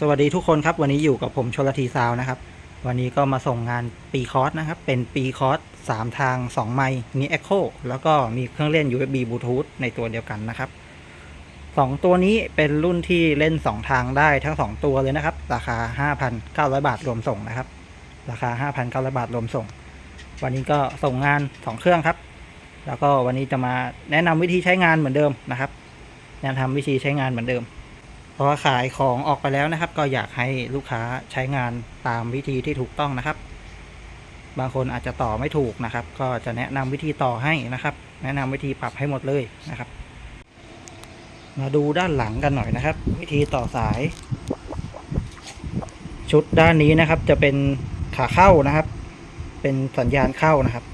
สวัสดีทุกคนครับ วันนี้อยู่กับผมชลทีซาวนะครับ วันนี้ก็มาส่งงานปีคอร์สนะครับ เป็นปีคอร์สสามทาง 2 ไมค์มี Echo แล้วก็มีเครื่องเล่น USB Bluetooth ในตัวเดียวกันนะครับสองตัวนี้เป็นรุ่นที่เล่น 2 ทางได้ทั้ง 2 ตัวเลยนะครับ ราคา 5,900 บาทรวมส่งนะครับ ราคา 5,900 บาทรวมส่ง วันนี้ก็ส่งงาน 2 เครื่องครับ แล้วก็วันนี้จะมาแนะนำวิธีใช้งานเหมือนเดิมนะครับแนะนำวิธีใช้งานเหมือนเดิม เพราะว่าขายของออกไปแล้วนะครับ ก็อยากให้ลูกค้าใช้งานตามวิธีที่ถูกต้องนะครับ บางคนอาจจะต่อไม่ถูกนะครับ ก็จะแนะนำวิธีต่อให้นะครับ แนะนำวิธีปรับให้หมดเลยนะครับ มาดูด้านหลังกันหน่อยนะครับ วิธีต่อสาย ชุดด้านนี้นะครับ จะเป็นขาเข้านะครับ เป็นสัญญาณเข้านะครับ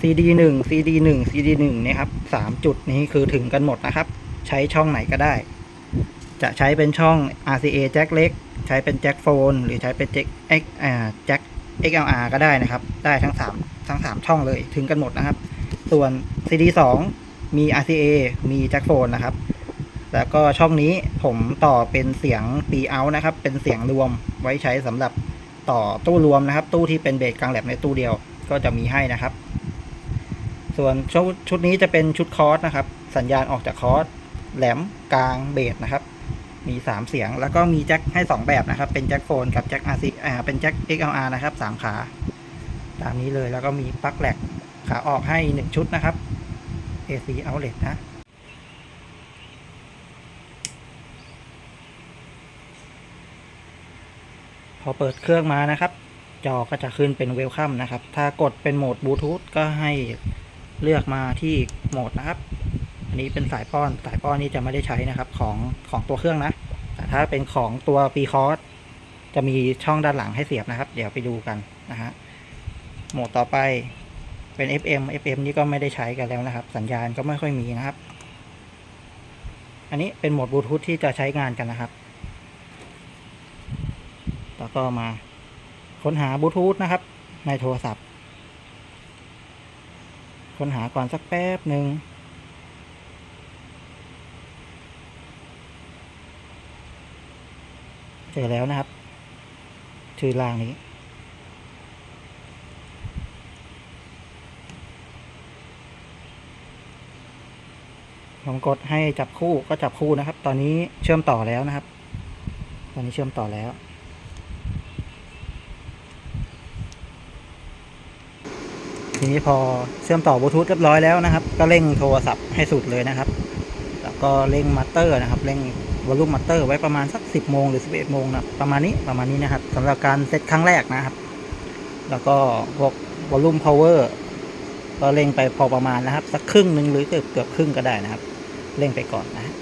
CD 1 CD 1 CD 1นี่ครับสามจุดนี้คือถึงกันหมดนะครับ ใช้ช่องไหนก็ได้ จะใช้เป็นช่อง RCA แจ็คเล็ก ใช้เป็นแจ็คโฟนหรือใช้เป็นแจ็ค X อ่าแจ็ค XLR ก็ได้นะครับ ได้ทั้ง 3 ทั้ง 3 ช่องเลยถึงกันหมดนะครับ ส่วน CD 2มี RCA มีแจ็คโฟนนะครับ แล้วก็ช่องนี้ผมต่อเป็นเสียง P out นะครับ เป็นเสียงรวมไว้ใช้สำหรับต่อตู้รวมนะครับ ตู้ที่เป็นเบสกลางแหลมในตู้เดียวก็จะมีให้นะครับ ส่วนชุดชุดนี้จะเป็นชุดคอร์สนะครับ สัญญาณออกจากคอร์สแหลมกลางเบสนะครับ มี 3 เสียง แล้วก็มีแจ็คให้ 2 แบบนะครับ เป็นแจ็คโฟนกับแจ็ค RC อ่าเป็นแจ็ค XLR นะครับ 3 ขา ตามนี้เลยแล้วก็มีปลั๊กแหลกขาออกให้ 1 ชุดนะครับ AC outlet นะพอเปิดเครื่องมานะครับ จอก็จะขึ้นเป็นเวลคัมนะครับ ถ้ากดเป็นโหมดบลูทูธก็ให้เลือกมาที่โหมดนะครับ อันนี้เป็นสายป้อนสายป้อนนี่จะไม่ได้ใช้นะครับ ของของตัวเครื่องนะ แต่ถ้าเป็นของตัวปีคอร์สจะมีช่องด้านหลังให้เสียบนะครับ เดี๋ยวไปดูกันนะฮะโหมดต่อไปเป็น FM FM นี่ก็ไม่ได้ใช้กันแล้วนะครับ สัญญาณก็ไม่ค่อยมีนะครับ อันนี้เป็นโหมดบลูทูธที่จะใช้งานกันนะครับแล้วก็มาค้นหาบลูทูธนะครับ ในโทรศัพท์ ค้นหาก่อนสักแป๊บหนึ่ง เจอแล้วนะครับ ชื่อล่างนี้ผมกดให้จับคู่ก็จับคู่นะครับ ตอนนี้เชื่อมต่อแล้วนะครับ ตอนนี้เชื่อมต่อแล้ว ทีนี้พอเชื่อมต่อบลูทูธเรียบร้อยแล้วนะครับ ก็เร่งโทรศัพท์ให้สุดเลยนะครับ แล้วก็เร่งมัตเตอร์นะครับ เร่ง วอลลุ่มมัตเตอร์ไว้ประมาณสัก 10 โมงหรือ 11 โมงนะประมาณนี้ประมาณนี้นะครับสำหรับการเซตครั้งแรกนะครับ แล้วก็พวกวอลลุ่มพาวเวอร์ก็เร่งไปพอประมาณนะครับ สักครึ่งหนึ่งหรือเกือบเกือบครึ่งก็ได้นะครับเร่งไปก่อนนะ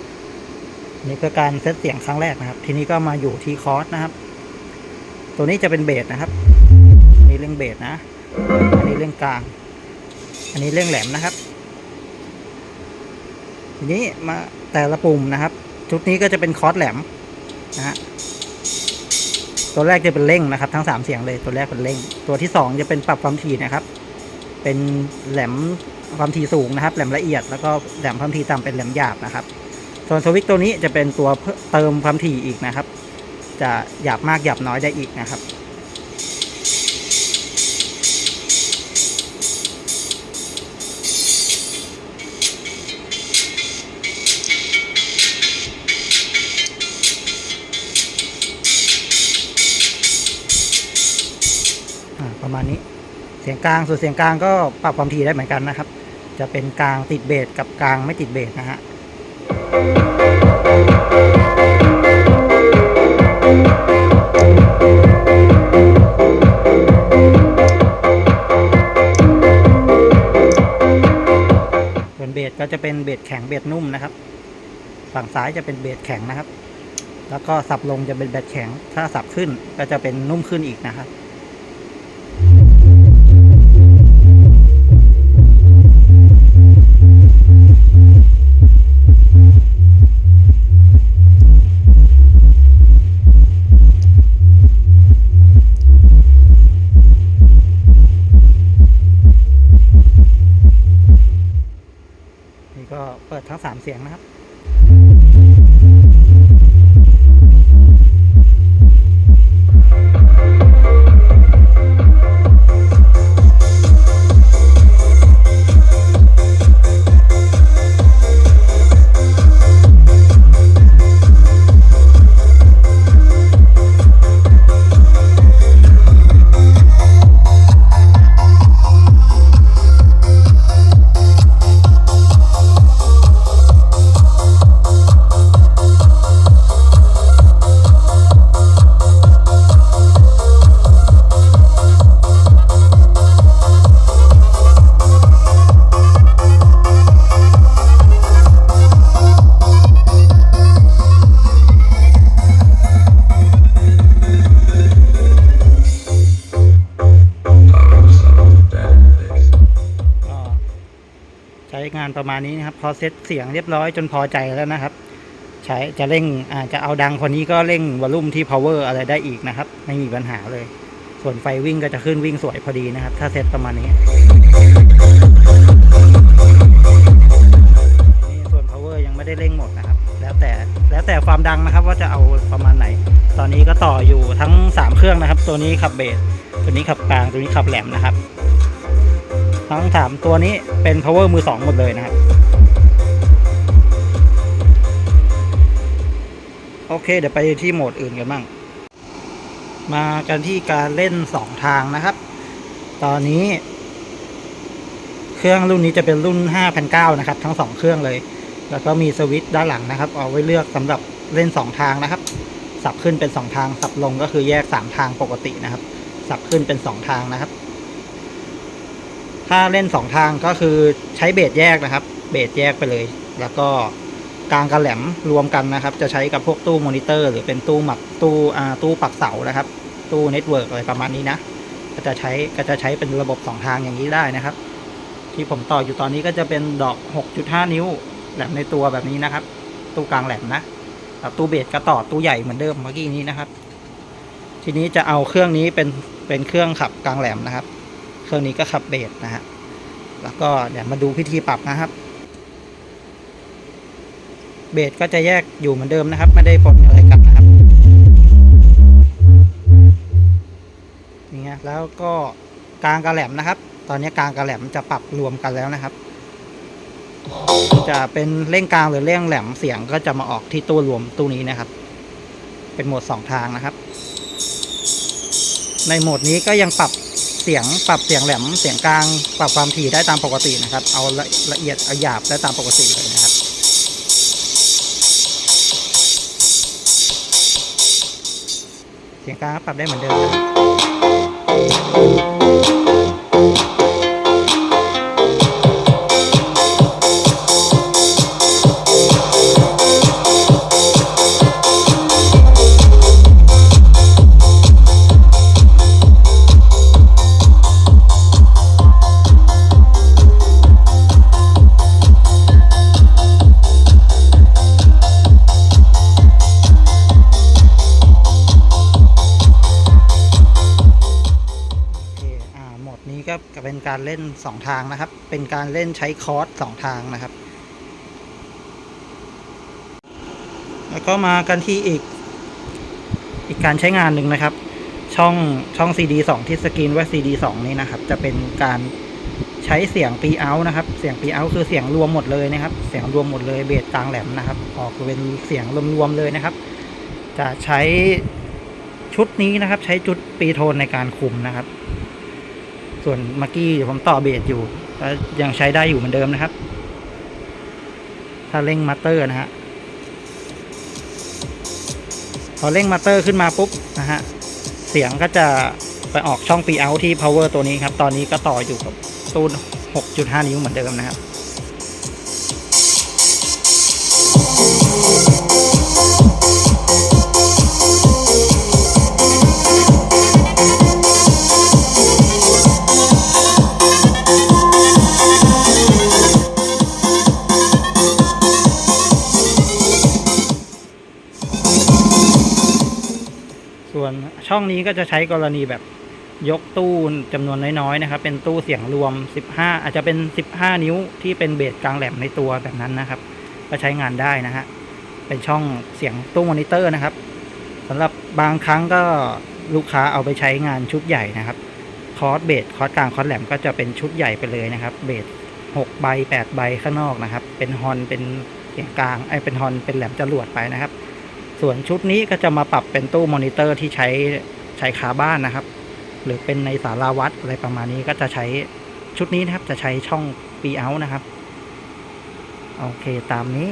นี่เพื่อการเซตเสียงครั้งแรกนะครับ ทีนี้ก็มาอยู่ที่คอร์สนะครับ ตัวนี้จะเป็นเบสนะครับอันนี้เร่งเบสนะ อันนี้เร่งกลาง อันนี้เร่งแหลมนะครับ ทีนี้มาแต่ละปุ่มนะครับ ชุดนี้ก็จะเป็นคอร์สแหลมนะฮะตัวแรกจะเป็นเร่งนะครับ ทั้งสามเสียงเลยตัวแรกเป็นเร่ง ตัวที่สองจะเป็นปรับความถี่นะครับ เป็นแหลมความถี่สูงนะครับ แหลมละเอียดแล้วก็แหลมความถี่ต่ำเป็นแหลมหยาบนะครับ ส่วนสวิตช์ตัวนี้จะเป็นตัวเติมความถี่อีกนะครับ จะหยาบมากหยาบน้อยได้อีกนะครับ เสียงกลางส่วนเสียงกลางก็ปรับความถี่ได้เหมือนกันนะครับ จะเป็นกลางติดเบสกับกลางไม่ติดเบสนะฮะส่วนเบสก็จะเป็นเบสแข็งเบสนุ่มนะครับ ฝั่งซ้ายจะเป็นเบสแข็งนะครับ แล้วก็สับลงจะเป็นเบสแข็ง ถ้าสับขึ้นก็จะเป็นนุ่มขึ้นอีกนะครับ เสียงนะครับ ณประมาณนี้นะครับ พอเซตเสียงเรียบร้อยจนพอใจแล้วนะครับ ใช้จะเร่งอาจจะเอาดังคนนี้ก็เร่งวอลลุ่มที่ power อะไรได้อีกนะครับ ไม่มีปัญหาเลย ส่วนไฟวิ่งก็จะขึ้นวิ่งสวยพอดีนะครับ ถ้าเซตประมาณนี้นี่ส่วน power ยังไม่ได้เร่งหมดนะครับ แล้วแต่แล้วแต่ความดังนะครับว่าจะเอาประมาณไหน ตอนนี้ก็ต่ออยู่ทั้ง 3 เครื่องนะครับ ตัวนี้ขับเบสตัวนี้ขับกลางตัวนี้ขับแหลมนะครับ ทั้งสามตัวนี้เป็น power มือสองหมดเลยนะครับ โอเค เดี๋ยวไปที่โหมดอื่นกันบ้าง มากันที่การเล่นสองทางนะครับ ตอนนี้ เครื่องรุ่นนี้จะเป็นรุ่น5,900นะครับ ทั้งสองเครื่องเลย แล้วก็มีสวิตช์ด้านหลังนะครับ เอาไว้เลือกสำหรับเล่น 2 ทางนะครับ สับขึ้นเป็น 2 ทาง สับลงก็คือแยก 3 ทางปกตินะครับ สับขึ้นเป็น 2 ทางนะครับ ถ้าเล่น 2 ทางก็คือใช้เบสแยกนะครับ เบสแยกไปเลย แล้วก็กลางกับแหลมรวมกันนะครับ จะใช้กับพวกตู้มอนิเตอร์ หรือเป็นตู้หมักตู้อ่าตู้ปักเสานะครับ ตู้เน็ตเวิร์กอะไรประมาณนี้นะ ก็จะใช้ก็จะใช้เป็นระบบ 2 ทางอย่างนี้ได้นะครับ ที่ผมต่ออยู่ตอนนี้ก็จะเป็นดอก 6.5 นิ้วแหลมในตัวแบบนี้นะครับ ตู้กลางแหลมนะแล้วตู้เบสก็ต่อตู้ใหญ่เหมือนเดิมเมื่อกี้นี้นะครับ ทีนี้จะเอาเครื่องนี้เป็นเป็นเครื่องขับกลางแหลมนะครับ เครื่องนี้ก็ขับเบสนะฮะ แล้วก็เดี๋ยวมาดูพิธีปรับนะครับ เบสก็จะแยกอยู่เหมือนเดิมนะครับ ไม่ได้ปนอะไรกันนะครับนี่ไงแล้วก็กลางกับแหลมนะครับ ตอนนี้กลางกับแหลมจะปรับรวมกันแล้วนะครับ จะเป็นเร่งกลางหรือเร่งแหลมเสียงก็จะมาออกที่ตู้รวมตู้นี้นะครับ เป็นโหมดสองทางนะครับ ในโหมดนี้ก็ยังปรับ เสียงปรับเสียงแหลมเสียงกลาง ปรับความถี่ได้ตามปกตินะครับ เอาละละเอียดเอาหยาบได้ตามปกติเลยนะครับเสียงกลางปรับได้เหมือนเดิม การเล่น 2 ทางนะครับ เป็นการเล่นใช้คอร์ส2ทางนะครับ แล้วก็มากันที่อีก อีกการใช้งานหนึ่งนะครับ ช่องช่อง CD 2 ที่สกรีนว่า CD 2 นี้นะครับ จะเป็นการใช้เสียงปีเอานะครับ เสียงปีเอาคือเสียงรวมหมดเลยนะครับ เสียงรวมหมดเลยเบสกลางแหลมนะครับ ออกเป็นเสียงรวมๆเลยนะครับ จะใช้ชุดนี้นะครับ ใช้จุดปีโทนในการคุมนะครับ ส่วนมักกี้ผมต่อเบสอยู่ก็ยังใช้ได้อยู่เหมือนเดิมนะครับ ถ้าเร่งมัตเตอร์นะฮะพอเร่งมัตเตอร์ขึ้นมาปุ๊บนะฮะเสียงก็จะไปออกช่องปีเอาที่ power ตัวนี้ครับ ตอนนี้ก็ต่ออยู่กับตู้6.5 นิ้วเหมือนเดิมนะครับ ช่องนี้ก็จะใช้กรณีแบบยกตู้จำนวนน้อยๆนะครับ เป็นตู้เสียงรวม 15 อาจจะเป็น 15 นิ้วที่เป็นเบสกลางแหลมในตัวแบบนั้นนะครับ ก็ใช้งานได้นะฮะเป็นช่องเสียงตู้มอนิเตอร์นะครับสำหรับบางครั้งก็ลูกค้าเอาไปใช้งานชุดใหญ่นะครับ คอร์สเบสคอร์สกลางคอร์สแหลมก็จะเป็นชุดใหญ่ไปเลยนะครับ เบส6ใบ8ใบข้างนอกนะครับ เป็นฮอนเป็นเสียงกลางไอ้เป็นฮอนเป็นแหลมจรวดไปนะครับ ส่วนชุดนี้ก็จะมาปรับเป็นตู้มอนิเตอร์ที่ใช้ใช้คาบ้านนะครับ หรือเป็นในสาราวัดอะไรประมาณนี้ก็จะใช้ชุดนี้นะครับ จะใช้ช่องปีเอานะครับ โอเคตามนี้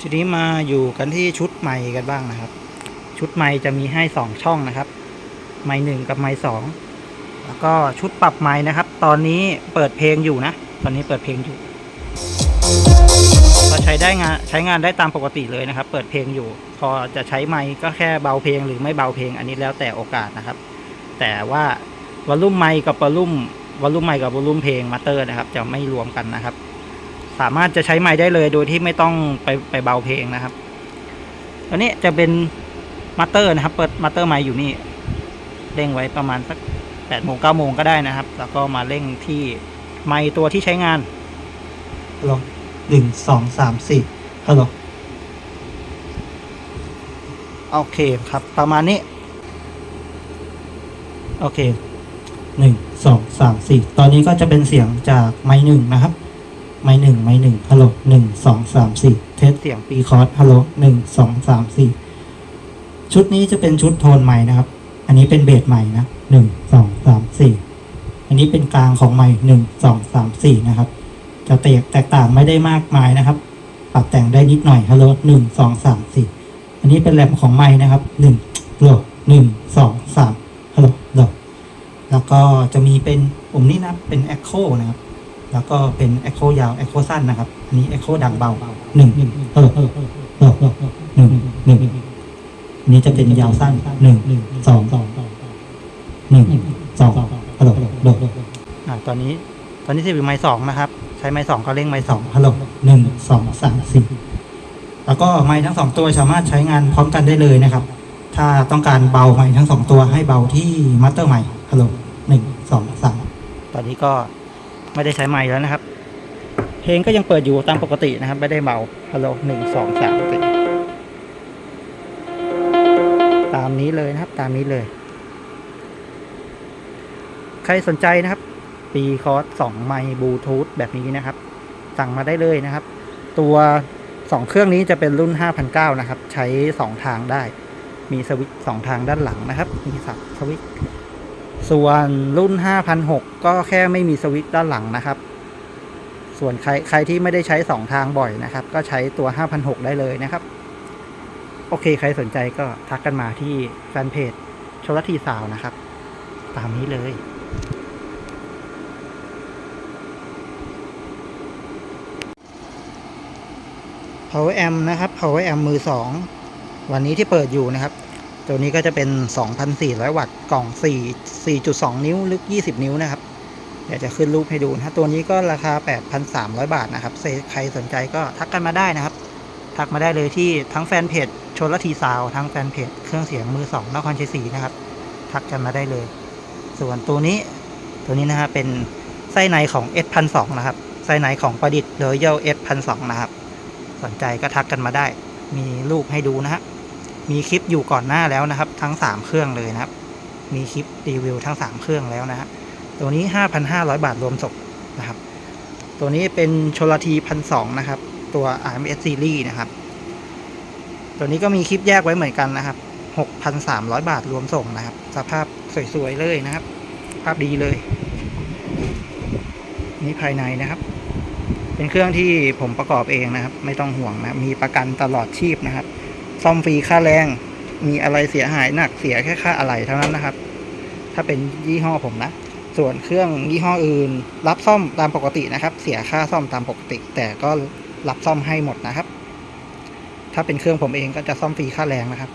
ทีนี้มาอยู่กันที่ชุดไมค์กันบ้างนะครับ ชุดไมค์จะมีให้สองช่องนะครับไมค์หนึ่งกับไมค์สองแล้วก็ชุดปรับไมค์นะครับ ตอนนี้เปิดเพลงอยู่นะ ตอนนี้เปิดเพลงอยู่ ช้ได้งานใช้งานได้ตามปกติเลยนะครับ เปิดเพลงอยู่ พอจะใช้ไมค์ก็แค่เบาเพลงหรือไม่เบาเพลงอันนี้แล้วแต่โอกาสนะครับ แต่ว่าวอลลุ่มไมค์กับวอลลุ่มวอลลุ่มไมค์กับวอลลุ่มเพลงมาเตอร์นะครับ จะไม่รวมกันนะครับ สามารถจะใช้ไมค์ได้เลยโดยที่ไม่ต้องไปไปเบาเพลงนะครับตัวนี้จะเป็นมาเตอร์นะครับ เปิดมาเตอร์ไมค์อยู่นี่เร่งไว้ประมาณสักแปดโมงเก้าโมงก็ได้นะครับ แล้วก็มาเร่งที่ไมค์ตัวที่ใช้งานลโหล หนึ่งสองสามสี่ฮัลโหลโอเคครับ ประมาณนี้ โอเคหนึ่งสองสามสี่ตอนนี้ก็จะเป็นเสียงจากไม้หนึ่งนะครับ ไม้หนึ่งไม้หนึ่งฮัลโหลหนึ่งสองสามสี่เทสเสียงปีปีคอร์สฮัลโหลหนึ่งสองสามสี่ชุดนี้จะเป็นชุดโทนใหม่นะครับ อันนี้เป็นเบสใหม่นะหนึ่งสองสามสี่อันนี้เป็นกลางของใหม่หนึ่งสองสามสี่นะครับ จะแตกแตกต่างไม่ได้มากมายนะครับ ปรับแต่งได้นิดหน่อยฮัลโหลหนึ่งสองสามสี่อันนี้เป็นแรมของไม้นะครับหนึ่งโหลหนึ่งสองสามฮัลโหลโหลแล้วก็จะมีเป็นปุ่มนี้นะเป็น Echo นะครับ แล้วก็เป็น Echo ยาว Echo สั้นนะครับ อันนี้ Echo ดังเบาหนึ่งฮัลโหลฮัลโหลฮัลโหลฮัลโหลหนึ่งหนึ่งอันนี้จะเป็นยาวสั้นหนึ่งสองหนึ่งสองฮัลโหลโหลอ่าตอนนี้ ตอนนี้จะเป็นไมค์สองนะครับ ใช้ไมค์สองก็เร่งไมค์สสอองงฮัลโหลหนึ่งสองสามสี่แล้วก็ไม้ทั้งสองตัวสามารถใช้งานพร้อมกันได้เลยนะครับ ถ้าต้องการเบาไม้ทั้งสองตัวให้เบาที่มัตเตอร์ไม้ฮัลโหลหนึ่งสองสามตอนนี้ก็ไม่ได้ใช้ไมค์แล้วนะครับ เพลงก็ยังเปิดอยู่ตามปกตินะครับ ไม่ได้เบาฮัลโหลหนึ่งสองสามสี่ตามนี้เลยนะครับ ตามนี้เลย ใครสนใจนะครับ ปีคอร์สสองไมค์บลูทูธแบบนี้นะครับ สั่งมาได้เลยนะครับ ตัวสองเครื่องนี้จะเป็นรุ่น 5,009นะครับ ใช้สองทางได้ มีสวิตช์สองทางด้านหลังนะครับ มีสับสวิตช์ส่วนรุ่น 5,006 ก็แค่ไม่มีสวิตช์ด้านหลังนะครับ ส่วนใครใครที่ไม่ได้ใช้สองทางบ่อยนะครับ ก็ใช้ตัว 5,006 ได้เลยนะครับ โอเค ใครสนใจก็ทักกันมาที่แฟนเพจชลทีสาวนะครับ ตามนี้เลย Power Amp นะครับ Power Amp มือสองวันนี้ที่เปิดอยู่นะครับ ตัวนี้ก็จะเป็น 2,400 วัตต์กล่อง 4 4.2 นิ้วลึก 20 นิ้วนะครับ เดี๋ยวจะขึ้นรูปให้ดูนะตัวนี้ก็ราคา 8,300 บาทนะครับใครสนใจก็ทักกันมาได้นะครับ ทักมาได้เลยที่ทั้งแฟนเพจชนละทีซาวทั้งแฟนเพจเครื่องเสียงมือสองนครชัยศรีนะครับ ทักกันมาได้เลย ส่วนตัวนี้ตัวนี้นะฮะเป็นไส้ในของ S 1 2 0นะครับไส้ในของประดิษฐ์ Royal S 1 2 0นะครับ สนใจก็ทักกันมาได้ มีรูปให้ดูนะฮะมีคลิปอยู่ก่อนหน้าแล้วนะครับ ทั้ง 3 เครื่องเลยนะครับ มีคลิปรีวิวทั้ง 3 เครื่องแล้วนะฮะตัวนี้ 5,500 บาทรวมส่งนะครับ ตัวนี้เป็นชลทีพันสนะครับ ตัว RMS Series นะครับ ตัวนี้ก็มีคลิปแยกไว้เหมือนกันนะครับ 6,300 บาทรวมส่งนะครับ สภาพสวยๆเลยนะครับ ภาพดีเลย นี่ภายในนะครับ เป็นเครื่องที่ผมประกอบเองนะครับ ไม่ต้องห่วงนะ มีประกันตลอดชีพนะครับ ซ่อมฟรีค่าแรง มีอะไรเสียหายหนักเสียแค่ค่าอะไหล่เท่านั้นนะครับ ถ้าเป็นยี่ห้อผมนะ ส่วนเครื่องยี่ห้ออื่น รับซ่อมตามปกตินะครับ เสียค่าซ่อมตามปกติ แต่ก็รับซ่อมให้หมดนะครับ ถ้าเป็นเครื่องผมเองก็จะซ่อมฟรีค่าแรงนะครับ